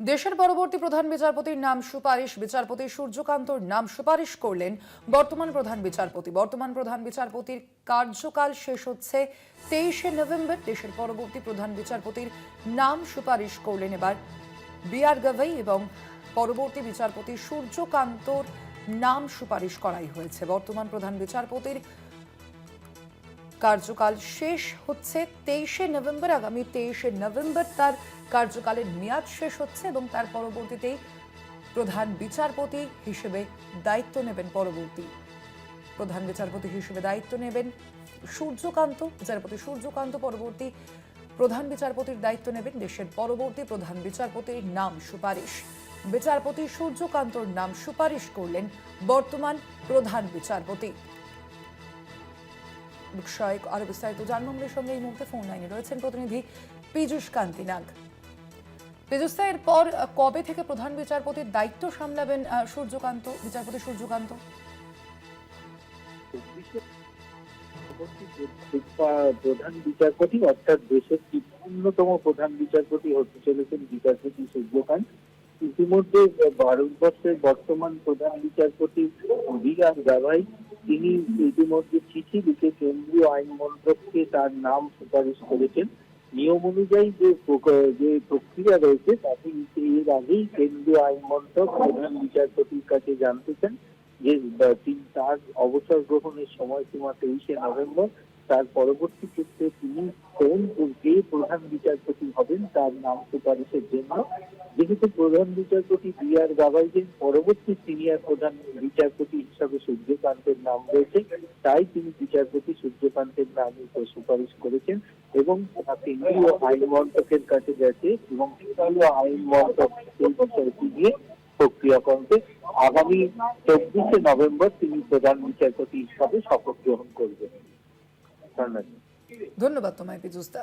দেশের পরবর্তী প্রধান বিচারপতির নাম সুপারিশ, বিচারপতি সূর্যকান্তর নাম সুপারিশ করলেন বর্তমান প্রধান বিচারপতি। বর্তমান প্রধান বিচারপতির কার্যকাল শেষ হচ্ছে তেইশে নভেম্বর। দেশের পরবর্তী প্রধান বিচারপতির নাম সুপারিশ করলেন এবার বি আর গাভাই এবং পরবর্তী বিচারপতি সূর্যকান্তর নাম সুপারিশ করাই হয়েছে। বর্তমান প্রধান বিচারপতির কার্যকাল শেষ হচ্ছে তেইশে নভেম্বর, আগামী তেইশে নভেম্বর তার কার্যকালের মেয়াদ শেষ হচ্ছে এবং তার পরবর্তীতেই প্রধান বিচারপতি হিসেবে দায়িত্ব নেবেন পরবর্তী। প্রধান বিচারপতি হিসেবে দায়িত্ব নেবেন সূর্যকান্ত, বিচারপতি সূর্যকান্ত পরবর্তী প্রধান বিচারপতির দায়িত্ব নেবেন দেশের পরবর্তী প্রধান বিচারপতির নাম সুপারিশ। বিচারপতি সূর্যকান্তর নাম সুপারিশ করলেন বর্তমান প্রধান বিচারপতি। বিষয়ে আরও বিস্তারিত জানব আমাদের সঙ্গে এই মুহূর্তে ফোন লাইনে রয়েছেন প্রতিনিধি পীযুষ কান্তি নাগ পীযুষ এরপর কবে থেকে প্রধান বিচারপতির দায়িত্ব সামলাবেন সূর্যকান্ত, বিচারপতি সূর্যকান্ত? প্রধান বিচারপতি, অর্থাৎ দেশের তিপ্পান্নতম প্রধান বিচারপতি হতে চলেছেন বিচারপতি সূর্যকান্ত। ইতিমধ্যে, ভারতবর্ষের বর্তমান প্রধান বিচারপতি বি আর তিনি ইতিমধ্যে চিঠি লিখে কেন্দ্রীয় আইন মন্ত্রককে তার নাম সুপারিশ করেছেন। নিয়ম অনুযায়ী যে যে প্রক্রিয়া রয়েছে, তাতে এর আগেই কেন্দ্রীয় আইন মন্ত্রক প্রধান বিচারপতির কাছে জানতে চান যে তিনি তার অবসর গ্রহণের সময়সীমা তেইশে নভেম্বর তার পরবর্তী ক্ষেত্রে তিনি কোন যে প্রধান বিচারপতি হবেন তার নাম সুপারিশের জন্য। যেহেতু প্রধান বিচারপতি বি আর গাভাইজের পরবর্তী সিনিয়র প্রধান বিচারপতি হিসাবে সূর্যকান্তের নাম রয়েছে, তাই তিনি বিচারপতি সূর্যকান্তের নাম সুপারিশ করেছেন এবং কেন্দ্রীয় আইন মন্ত্রকের কাছে গেছে এবং কেন্দ্রীয় আইন মন্ত্রক সেই বিষয়টি নিয়ে প্রক্রিয়া করবে আগামী চব্বিশে নভেম্বর তিনি প্রধান বিচারপতি হিসাবে শপথ গ্রহণ করবেন। ধন্যবাদ। তোমায় দা